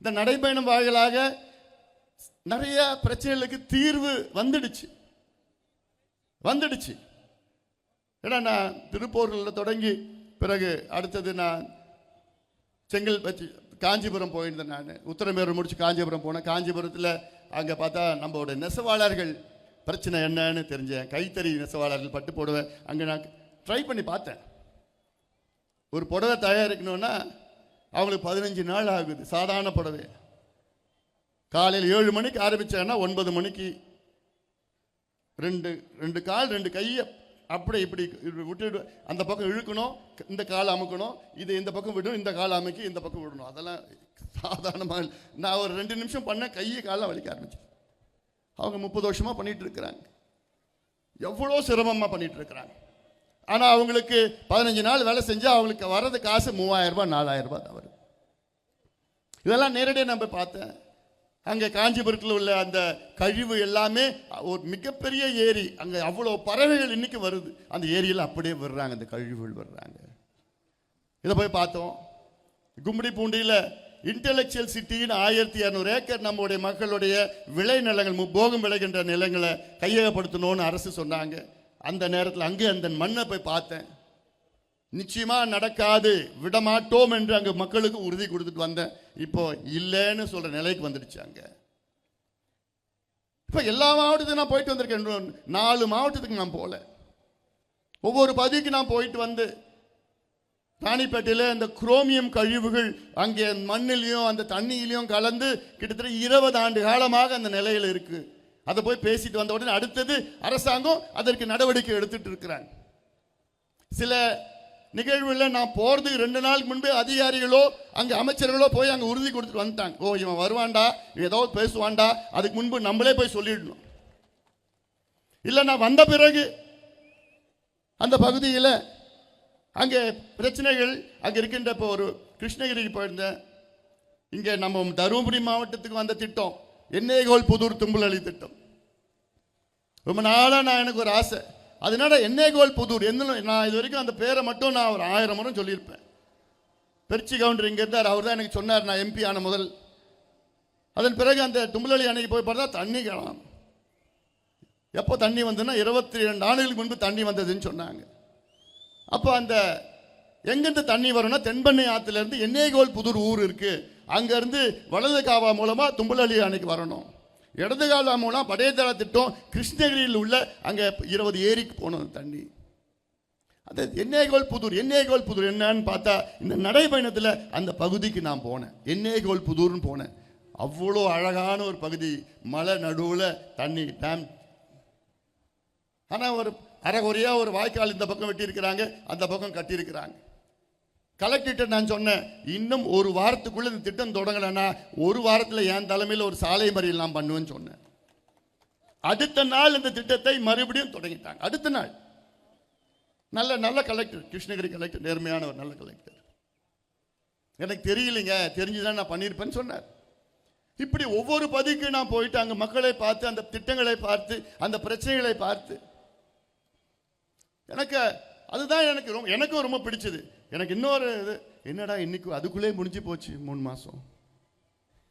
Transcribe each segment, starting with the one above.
இந்த நடைபயணம் வாயிலாக நிறைய பிரச்சனைகளுக்கு தீர்வு வந்துடுச்சு. வந்துடுச்சு. ஏன்னா நான் திருப்பூரில் தொடங்கி பிறகு அடுத்தது நான் செங்கல் வச்சு காஞ்சிபுரம் போயிருந்தேன் நான். உத்தரமேரூர் முடிச்சு காஞ்சிபுரம் போனேன். காஞ்சிபுரத்தில் அங்கே பார்த்தா நம்மளோட நெசவாளர்கள் பிரச்சனை என்னன்னு தெரிஞ்சேன் கைத்தறி நெசவாளர்கள் பட்டு புடவை அங்கே நான் ட்ரை பண்ணி பார்த்தேன். ஒரு புடவை தயாரிக்கணும்னா அவங்களுக்கு பதினஞ்சு நாள் ஆகுது சாதாரண புடவை. காலையில் ஏழு மணிக்கு ஆரம்பித்தாங்கன்னா ஒன்பது மணிக்கு. ரெண்டு ரெண்டு கால் ரெண்டு கையை அப்படி இப்படி விட்டு அந்த பக்கம் இழுக்கணும் இந்த கால் அமுக்கணும் இது இந்த பக்கம் விடணும் இந்த கால் அமுக்கி இந்த பக்கம் விடணும். அதெல்லாம் சாதாரணமாக நான் ஒரு ரெண்டு நிமிஷம் பண்ண கையை காலை வலிக்க ஆரம்பிச்சு அவங்க முப்பது வருஷமாக பண்ணிகிட்டு இருக்கிறாங்க. எவ்வளோ சிரமமாக பண்ணிகிட்டு இருக்கிறாங்க. ஆனால் அவங்களுக்கு பதினஞ்சு நாள் வேலை செஞ்சால் அவங்களுக்கு வர்றது காசு மூவாயிரம் ரூபாய் நாலாயிரம் ரூபாய் தான் இதெல்லாம் நேரடியாக நம்ம பார்த்தேன். அங்கே காஞ்சிபுரத்தில் உள்ள அந்த கழிவு எல்லாமே ஒரு மிகப்பெரிய ஏரி. அங்கே அவ்வளோ பறவைகள் இன்னைக்கு வருது. அந்த ஏரியில் அப்படியே விடுறாங்க அந்த கழிவுகள் விடுறாங்க. இதை போய் பார்த்தோம். கும்படி பூண்டியில் இன்டெலெக்சுவல் சிட்டின்னு ஆயிரத்தி இரநூறு ஏக்கர் நம்முடைய மக்களுடைய விளை நிலங்கள் முப்போகம் விளைகின்ற நிலங்களை கையகப்படுத்தணும்னு அரசு சொன்னாங்க. அந்த நேரத்தில் அங்கே அந்த மண்ணை போய் பார்த்தேன். நிச்சயமாக நடக்காது விடமாட்டோம் என்று அங்கே மக்களுக்கு உறுதி கொடுத்துட்டு வந்தேன். இப்போ இல்லைன்னு சொல்கிற நிலைக்கு வந்துடுச்சு அங்கே. இப்போ எல்லா மாவட்டத்துக்கும் நான் போயிட்டு வந்திருக்கேன். நாலு மாவட்டத்துக்கு நான் போகல ஒவ்வொரு பகுதிக்கு நான் போயிட்டு வந்து ராணிப்பேட்டையில் இந்த குரோமியம் கழிவுகள் அங்கே மண்ணிலையும் அந்த தண்ணியிலையும் கலந்து கிட்டத்தட்ட இருபது ஆண்டு காலமாக அந்த நிலையில் இருக்குது அதை போய் பேசிட்டு வந்த உடனே அடுத்தது அரசாங்கம் அதற்கு நடவடிக்கை எடுத்துட்டு இருக்கிறாங்க. சில நிகழ்வுல நான் போகிறதுக்கு ரெண்டு நாளுக்கு முன்பே அதிகாரிகளோ அங்க அமைச்சர்களோ போய் அங்க உறுதி கொடுத்துட்டு வந்துட்டாங்க. ஓ இவன் வருவான்டா ஏதோ பேசுவான்டா அதுக்கு முன்பு நம்மளே போய் சொல்லிடணும். இல்ல நான் வந்த பிறகு அந்த பகுதியில் அங்கே பிரச்சனைகள் அங்கே இருக்கின்ற இப்போ ஒரு கிருஷ்ணகிரிக்கு போயிருந்தேன். இங்கே நம்ம தருமபுரி மாவட்டத்துக்கு வந்த திட்டம். எண்ணெய்கோல் புதூர் தும்புலளி திட்டம் ரொம்ப நாளாக நான் எனக்கு ஒரு ஆசை. அதனால எண்ணெய்கோல் புதூர் எந்த நான் இது வரைக்கும் அந்த பேரை மட்டும் நான் ஒரு ஆயிரம் முறை சொல்லியிருப்பேன். பெருச்சி கவுண்டர் இங்கே இருந்தார் அவர் தான் எனக்கு சொன்னார் நான் எம்பி ஆன முதல். அதன் பிறகு அந்த தும்புலி அணைக்கு போய் பார்த்தா தண்ணி காணாம் எப்போ தண்ணி வந்ததுன்னா இருபத்தி ரெண்டு ஆண்டுகளுக்கு முன்பு தண்ணி வந்ததுன்னு சொன்னாங்க. அப்போ அந்த எங்கேருந்து தண்ணி வரும்னா தென்பண்ணை ஆற்றுலேருந்து எண்ணெய்கோல் புதூர் ஊர் இருக்குது அங்கேருந்து வலது காவா மூலமாக தும்பலி அணைக்கு வரணும். இடது காவா மூலம் படையதள திட்டம் கிருஷ்ணகிரியில் உள்ள அங்கே இருபது ஏரிக்கு போனது தண்ணி. அது எண்ணெய்கோல் புதூர் எண்ணேகோல் புதூர் என்னன்னு பார்த்தா இந்த நடைபயணத்தில் அந்த பகுதிக்கு நான் போனேன். எண்ணேகோல் புதூர்னு போனேன். அவ்வளோ அழகான ஒரு பகுதி மலை நடுவில் தண்ணி டேம். ஆனால் ஒரு அறகுறையாக ஒரு வாய்க்கால் இந்த பக்கம் வெட்டியிருக்கிறாங்க அந்த பக்கம் கட்டியிருக்கிறாங்க. கலெக்டர்கிட்ட நான் சொன்னேன் இன்னும் ஒரு வாரத்துக்குள்ள இந்த திட்டம் தொடங்கலைன்னா ஒரு வாரத்தில் என் தலைமையில் ஒரு சாலை மறியல் நான் பண்ணுவேன்னு சொன்னேன். அடுத்த நாள் இந்த திட்டத்தை மறுபடியும் தொடங்கிட்டாங்க. அடுத்த நாள். நல்ல நல்ல கலெக்டர் கிருஷ்ணகிரி கலெக்டர் நேர்மையான ஒரு நல்ல கலெக்டர். எனக்கு தெரியலைங்க தெரிஞ்சுதான் நான் பண்ணியிருப்பேன்னு சொன்னார். இப்படி ஒவ்வொரு பதிக்கு நான் போயிட்டு அங்கே மக்களை பார்த்து அந்த திட்டங்களை பார்த்து அந்த பிரச்சனைகளை பார்த்து எனக்கு அதுதான் எனக்கு ரொம்ப எனக்கும் ரொம்ப பிடிச்சது. எனக்கு இன்னொரு இது என்னடா இன்னைக்கு அதுக்குள்ளே முடிஞ்சு போச்சு மூணு மாதம்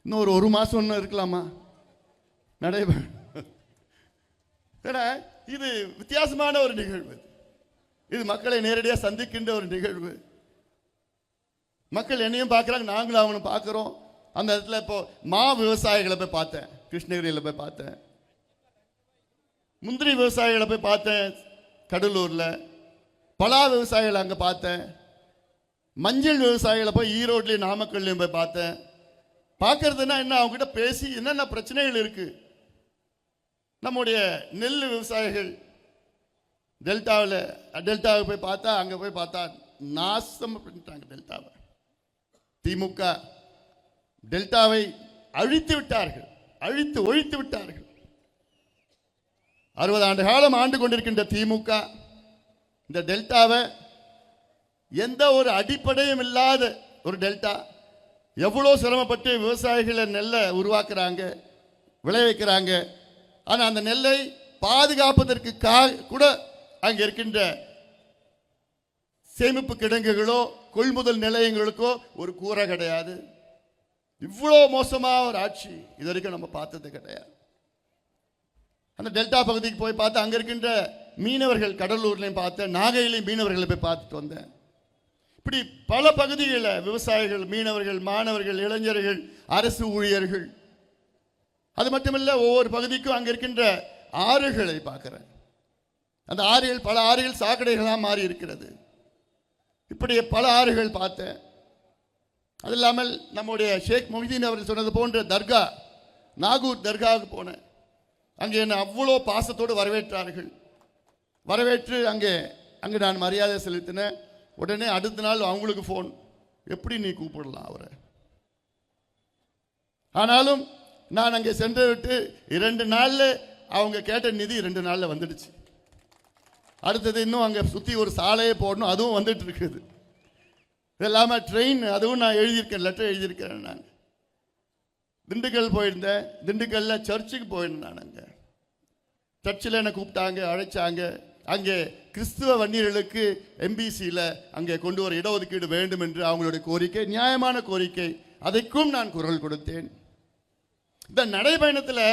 இன்னும் ஒரு ஒரு மாதம் இன்னும் இருக்கலாமா? நடைபெற ஏன்னா இது வித்தியாசமான ஒரு நிகழ்வு. இது மக்களை நேரடியாக சந்திக்கின்ற ஒரு நிகழ்வு. மக்கள் என்னையும் பார்க்குறாங்க நாங்களும் அவனும் பார்க்குறோம். அந்த இடத்துல இப்போ மா விவசாயிகளை போய் பார்த்தேன் கிருஷ்ணகிரியில் போய் பார்த்தேன். முந்திரி விவசாயிகளை போய் பார்த்தேன் கடலூரில். பலா விவசாயிகளை அங்கே பார்த்தேன். மஞ்சள் விவசாயிகளை போய் ஈரோட்லேயும் நாமக்கல்லையும் போய் பார்த்தேன். பார்க்கறதுன்னா என்ன அவங்ககிட்ட பேசி என்னென்ன பிரச்சனைகள் இருக்குது நம்முடைய நெல் விவசாயிகள் டெல்டாவில் டெல்டாவுக்கு போய் பார்த்தா அங்கே போய் பார்த்தா நாசம் பண்ணிட்டாங்க டெல்டாவை. திமுக டெல்டாவை அழித்து விட்டார்கள் அழித்து ஒழித்து விட்டார்கள். அறுபது ஆண்டு காலம் ஆண்டு கொண்டிருக்கின்ற திமுக இந்த டெல்டாவை எந்த ஒரு அடிப்படையும் இல்லாத ஒரு டெல்டா எவ்வளோ சிரமப்பட்டு விவசாயிகளை நெல்லை உருவாக்குறாங்க விளைவிக்கிறாங்க ஆனால் அந்த நெல்லை பாதுகாப்பதற்கு கா கூட அங்கே இருக்கின்ற சேமிப்பு கிடங்குகளோ கொள்முதல் நிலையங்களுக்கோ ஒரு கூரை கிடையாது. இவ்வளோ மோசமாக ஒரு ஆட்சி இது வரைக்கும் நம்ம பார்த்தது கிடையாது. அந்த டெல்டா பகுதிக்கு போய் பார்த்து அங்கே இருக்கின்ற மீனவர்கள் கடலூர்லையும் பார்த்தேன் நாகையிலையும் மீனவர்களை போய் பார்த்துட்டு வந்தேன். இப்படி பல பகுதிகளில் விவசாயிகள் மீனவர்கள் மாணவர்கள் இளைஞர்கள் அரசு ஊழியர்கள் அது மட்டுமல்ல ஒவ்வொரு பகுதிக்கும் அங்கே இருக்கின்ற ஆறுகளை பார்க்குறேன். அந்த ஆறுகள் பல ஆறுகள் சாக்கடைகளாக மாறி இருக்கிறது. இப்படி பல ஆறுகள் பார்த்தேன். அது இல்லாமல் நம்முடைய ஷேக் மொஹிதீன் அவர்கள் சொன்னது போன்ற தர்கா நாகூர் தர்காவுக்கு போனேன். அங்கே என்னை அவ்வளோ பாசத்தோடு வரவேற்றார்கள். வரவேற்று அங்கே அங்கே நான் மரியாதை செலுத்தினேன். உடனே அடுத்த நாள் அவங்களுக்கு ஃபோன் எப்படி நீ கூப்பிடலாம் அவரை? ஆனாலும் நான் அங்கே சென்று விட்டு இரண்டு நாளில் அவங்க கேட்ட நிதி ரெண்டு நாளில் வந்துடுச்சு. அடுத்தது இன்னும் அங்கே சுற்றி ஒரு சாலையை போடணும் அதுவும் வந்துட்டு இருக்குது. இது இல்லாமல் ட்ரெயின் அதுவும் நான் எழுதியிருக்கேன் லெட்டர் எழுதியிருக்கிறேன் நான். திண்டுக்கல் போயிருந்தேன். திண்டுக்கல்ல சர்ச்சுக்கு போயிருந்தேன் நான் அங்கே. சர்ச்சில் என்னை கூப்பிட்டாங்க அழைச்சாங்க. அங்கே கிறிஸ்துவ வன்னியர்களுக்கு எம்பிசியில் அங்கே கொண்டு வர இடஒதுக்கீடு வேண்டும் என்று அவங்களுடைய கோரிக்கை நியாயமான கோரிக்கை. அதைக்கும் நான் குரல் கொடுத்தேன். இந்த நடைபயணத்தில்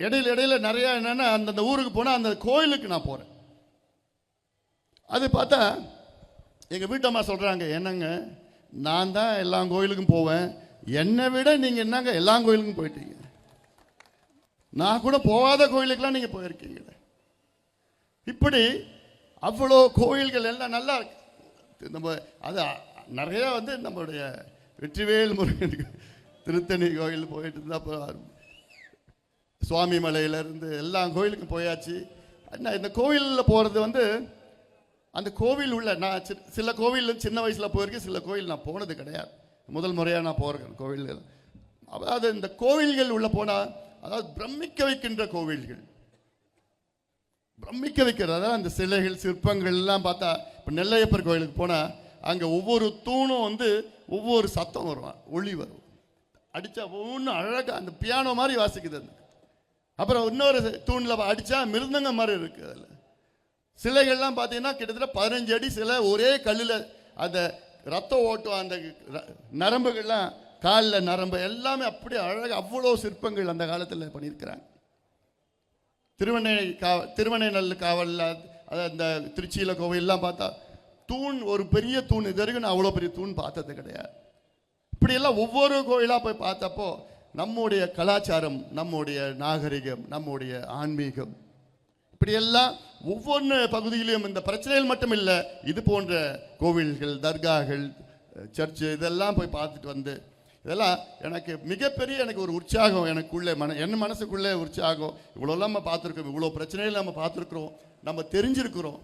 இடையில இடையில நிறைய என்னன்னா அந்தந்த ஊருக்கு போனால் அந்த கோயிலுக்கு நான் போகிறேன் அது பார்த்தா எங்கள் வீட்டம்மா சொல்கிறாங்க என்னங்க நான் தான் எல்லா கோயிலுக்கும் போவேன். என்னை விட நீங்கள் என்னங்க எல்லா கோயிலுக்கும் போயிட்டீங்க? நான் கூட போகாத கோயிலுக்கெல்லாம் நீங்கள் போயிருக்கீங்களே. இப்படி அவ்வளோ கோயில்கள் எல்லாம் நல்லா இருக்கு. நம்ம அது நிறையா வந்து நம்மளுடைய வெற்றிவேல் முருகன் திருத்தணி கோயில் போயிட்டு இருந்தால் அப்புறம் சுவாமி மலையிலேருந்து எல்லா கோயிலுக்கும் போயாச்சு. நான் இந்த கோவிலில் போகிறது வந்து அந்த கோவில் உள்ள நான் சி- சில கோவில் சின்ன வயசில் போயிருக்கேன் சில கோவில் நான் போனது கிடையாது. முதல் முறையாக நான் போகிறேன் கோவில்கள் அதாவது இந்த கோவில்கள் உள்ளே போனால் அதாவது பிரமிக்க வைக்கின்ற கோவில்கள். பிரமிக்க வைக்கிறது? அந்த சிலைகள் சிற்பங்கள் எல்லாம் பார்த்தா இப்போ நெல்லையப்பர் கோயிலுக்கு போனால் அங்கே ஒவ்வொரு தூணும் வந்து ஒவ்வொரு சத்தம் வரும். ஒளி வரும். அடித்தா ஒன்றும் அழகாக அந்த பியானோ மாதிரி வாசிக்குது அது. அப்புறம் இன்னொரு தூணில் அடித்தா மிருதங்க மாதிரி இருக்குது அதில். சிலைகள்லாம் பார்த்தீங்கன்னா கிட்டத்தட்ட பதினஞ்சு அடி சிலை ஒரே கல்லில் அந்த ரத்த ஓட்டம் அந்த நரம்புகள்லாம் காலில் நரம்பு எல்லாமே அப்படியே அழகாக அவ்வளோ சிற்பங்கள் அந்த காலத்தில் பண்ணியிருக்கிறாங்க. திருவண்ணை கா திருவண்ணைநல்லு காவலில் அந்த திருச்சியில் கோவிலெலாம் பார்த்தா தூண் ஒரு பெரிய தூண் இது வரைக்கும் நான் அவ்வளோ பெரிய தூண் பார்த்தது கிடையாது. இப்படியெல்லாம் ஒவ்வொரு கோயிலாக போய் பார்த்தப்போ நம்முடைய கலாச்சாரம் நம்முடைய நாகரிகம் நம்முடைய ஆன்மீகம் இப்படியெல்லாம் ஒவ்வொன்று பகுதியிலும் இந்த பிரச்சனைகள் மட்டும் இல்லை இது போன்ற கோவில்கள் தர்காகள் சர்ச்சு இதெல்லாம் போய் பார்த்துட்டு வந்து இதெல்லாம் எனக்கு மிகப்பெரிய எனக்கு ஒரு உற்சாகம் எனக்குள்ளே மன என் மனசுக்குள்ளே உற்சாகம். இவ்வளோலாம் நம்ம பார்த்துருக்கோம். இவ்வளோ பிரச்சனையில் நம்ம பார்த்துருக்குறோம். நம்ம தெரிஞ்சிருக்கிறோம்.